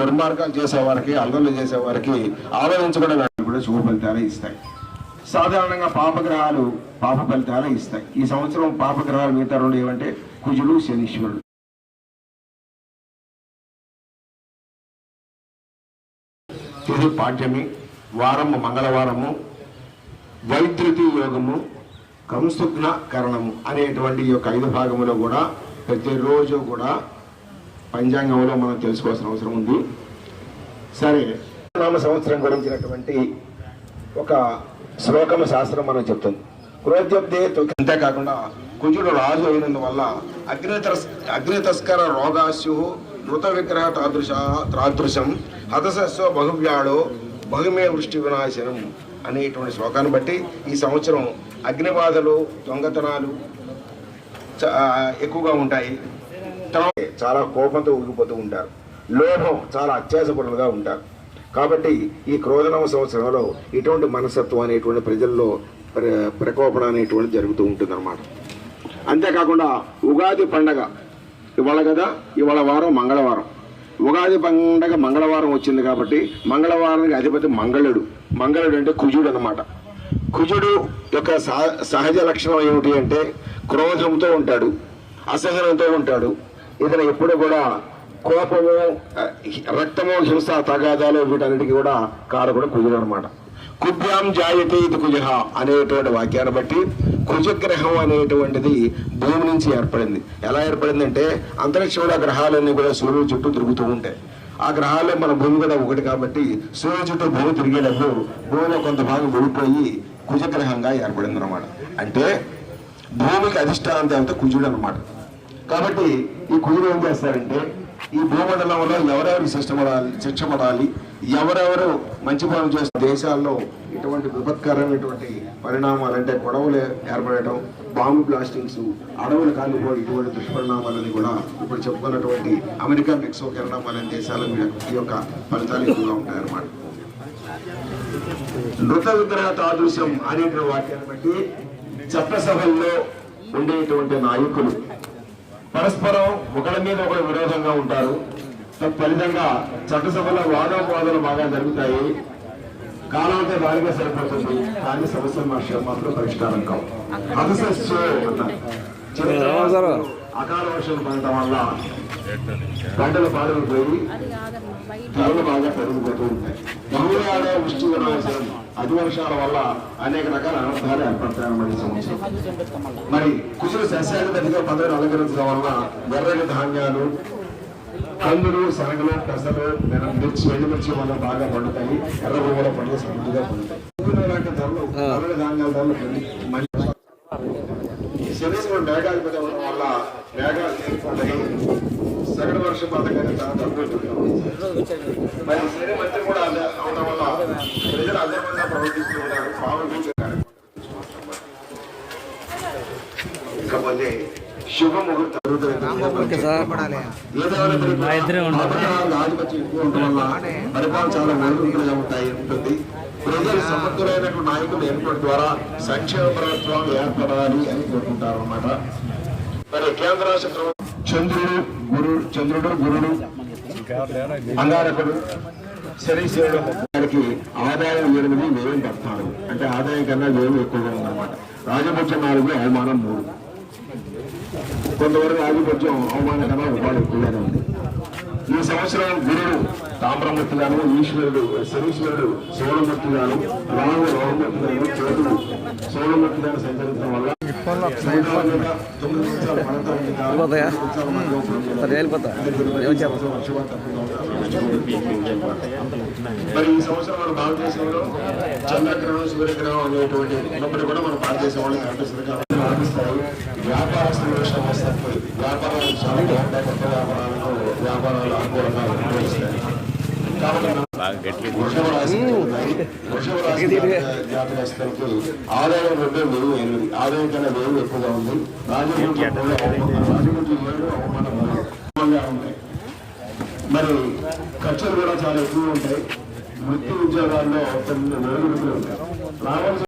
దుర్మార్గాలు చేసేవారికి అల్లర్లు చేసేవారికి ఆలోచించకుండా వాటికి కూడా శుభ ఫలితాలే ఇస్తాయి. సాధారణంగా పాపగ్రహాలు పాప ఫలితాలే ఇస్తాయి. ఈ సంవత్సరం పాపగ్రహాలు మిగతా రెండు ఏమంటే కుజుడు శనీశ్వరుడు. ఇది పాఠ్యమి. వారము మంగళవారము వైద్యుతి యోగము కంసుగ్న కరణము అనేటువంటి ఈ యొక్క ఐదు భాగములో కూడా ప్రతిరోజు కూడా పంచాంగంలో మనం తెలుసుకోవాల్సిన అవసరం ఉంది. సరే. నామ సంవత్సరం గురించినటువంటి ఒక శ్లోకమ శాస్త్రం మనం చెప్తుంది. క్రోధ్యబ్దే అంతేకాకుండా కుజుడు రాజు అయినందువల్ల అగ్ని అగ్నితస్కర అగ్ని తస్కర రోగాస్యు మృత విగ్రహ తాదృశ తాదృశం హతశస్వ బహువ్యాడో బహుమే వృష్టి వినాశనం అనేటువంటి శ్లోకాన్ని బట్టి ఈ సంవత్సరం అగ్నిబాధలు దొంగతనాలు చ- ఎక్కువగా ఉంటాయి. చాలా కోపంతో ఊగిపోతూ ఉంటారు. లోభం చాలా అత్యాసపరులుగా ఉంటారు. కాబట్టి ఈ క్రోధనవ సంవత్సరంలో ఇటువంటి మనస్తత్వం అనేటువంటి ప్రజల్లో ప్ర- ప్రకోపన అనేటువంటి జరుగుతూ ఉంటుందన్నమాట. అంతేకాకుండా ఉగాది పండగ ఇవాళ కదా? ఇవాళ వారం మంగళవారం. ఉగాది పండగ మంగళవారం వచ్చింది కాబట్టి మంగళవారానికి అధిపతి మంగళుడు. మంగళుడు అంటే కుజుడు అన్నమాట. కుజుడు యొక్క సహ- సహజ లక్షణం ఏమిటి అంటే క్రోధంతో ఉంటాడు అసహనంతో ఉంటాడు. ఇతను ఎప్పుడు కూడా కోపము రక్తము హింస తగాదాలు వీటన్నిటికీ కూడా కారకుడు కుజుడు అనమాట కుభ్యాం జాయతే ఇది కుజహ అనేటువంటి వాక్యాన్ని బట్టి కుజగ్రహం అనేటువంటిది భూమి నుంచి ఏర్పడింది. ఎలా ఏర్పడిందంటే అంతరిక్షంలో గ్రహాలన్నీ కూడా సూర్యుడు చుట్టూ తిరుగుతూ ఉంటాయి. ఆ గ్రహాల్లో మన భూమి కూడా ఒకటి కాబట్టి సూర్యుడు చుట్టూ భూమి తిరిగేటప్పుడు భూమిలో కొంత భాగం విడిపోయి కుజగ్రహంగా ఏర్పడింది అనమాట అంటే భూమికి అధిష్టానం దేవత కుజుడు అనమాట కాబట్టి ఈ కుజుడు ఏం చేస్తారంటే ఈ భూమండలంలో ఎవరెవరు శిక్ష శిక్షపడాలి ఎవరెవరు మంచి పనులు చేస్తే దేశాల్లో ఇటువంటి విపత్కరమైనటువంటి పరిణామాలు అంటే గొడవలు ఏర్పడటం బాంబు బ్లాస్టింగ్స్ అడవులు కాలిపోయి ఇటువంటి దుష్పరిణామాలని కూడా ఇప్పుడు చెప్పుకున్నటువంటి అమెరికా మెక్సికో కెనడా అనే దేశాల ఈ యొక్క ఫలితాలు ఎక్కువగా ఉంటాయన్నమాట. మృత విగ్రహ తాదృశ్యం అనేటువంటి వాక్యాన్ని బట్టి చట్టసభల్లో ఉండేటువంటి నాయకులు పరస్పరం ఒకరి మీద ఒకరు విరోధంగా ఉంటారు. ఫలితంగా చట్టసభలో వాదోపవాదాలు బాగా జరుగుతాయి. కాలంతో దానిగా సరిపోతుంది కానీ సమస్యలు మాత్రం మాత్రం పరిష్కారం కావు. అకాల వర్షం పడటం వల్ల పంటలు పాడైపోయి ధరలు బాగా పెరిగిపోతూ ఉంటాయి. బహుళాడే వృష్టి వినాశనం అతి వర్షాల వల్ల అనేక రకాల అనర్థాలు ఏర్పడతాయన్నమాట ఈ సంవత్సరం. మరి కుశల సస్యాధిపతిగా పదవిని అలంకరించడం వల్ల ఎర్రని ధాన్యాలు కందులు శనగలు పెసలు మిర- మిర్చి వెండి మిర్చి వల్ల బాగా పండుతాయి. ఎర్ర పువ్వుల పండుగ సమృద్ధిగా పండుతాయి. ధరలు ధాన్యాల ధరలు పెరిగి మంచి శనీశ్వరుడు మేఘాధిపతి వల్ల మేఘాలు తేలిపోతాయి సగటు వర్షపాతం కానీ చాలా తక్కువ మరి శని మంత్రి కూడా అదే అవడం వల్ల ప్రజలు అధర్మంగా ప్రవర్తిస్తూ ఉంటారు పావులు ఇకపోతే ఆధిపత్యం ఎక్కువ ఉండడం వల్ల పరిపాలన చాలా ఒడిదుడుకులుగా ఉంటాయి ఉంటుంది ప్రజలు సమర్థులైనటువంటి నాయకులు ఏర్పడడం ద్వారా సంక్షేమ ప్రభుత్వాలు ఏర్పడాలి అని కోరుకుంటారు అనమాట మరి కేంద్ర రాష్ట్ర చంద్రుడు గురు చంద్రుడు గురుడు అంగారకుడు శనీశ్వరుడు వారికి ఆదాయం ఎనిమిది వ్యయం పడతాడు అంటే ఆదాయం కన్నా వ్యయం ఎక్కువగా ఉందన్నమాట. రాజపక్ష నాలుగు అవమానం మూడు. కొంతవరకు ఆధిపత్యం అవమానం కన్నా ఉపాధి ఎక్కువగానే ఉంది. ఈ సంవత్సరం గురుడు తామ్రమూర్తి గాను ఈశ్వరుడు శనీశ్వరుడు సోళమూర్తి గాను రాము రామమూర్తి గాను కేతుడు సోళమూర్తి గాను సంచరించడం వల్ల మరి ఈ సంవత్సరం మన భారతదేశంలో చంద్రగ్రహం సూర్యగ్రహం అనేటువంటి ఉన్నప్పుడు కూడా మన భారతదేశం వాళ్ళు కనిపిస్తుంది ఆరంభిస్తాయి జాతకస్తులకు ఆదాయం రెండు వెయ్యి ఎనిమిది ఆదాయం కన్నా వెయ్యి ఎక్కువగా ఉంది రాజకీయ ఏడు అవమానం మూడు. మరి ఖర్చులు కూడా చాలా ఎక్కువ ఉంటాయి వృత్తి ఉద్యోగాల్లో తొమ్మిది వేలు ఉంటాయి రావాల్సిన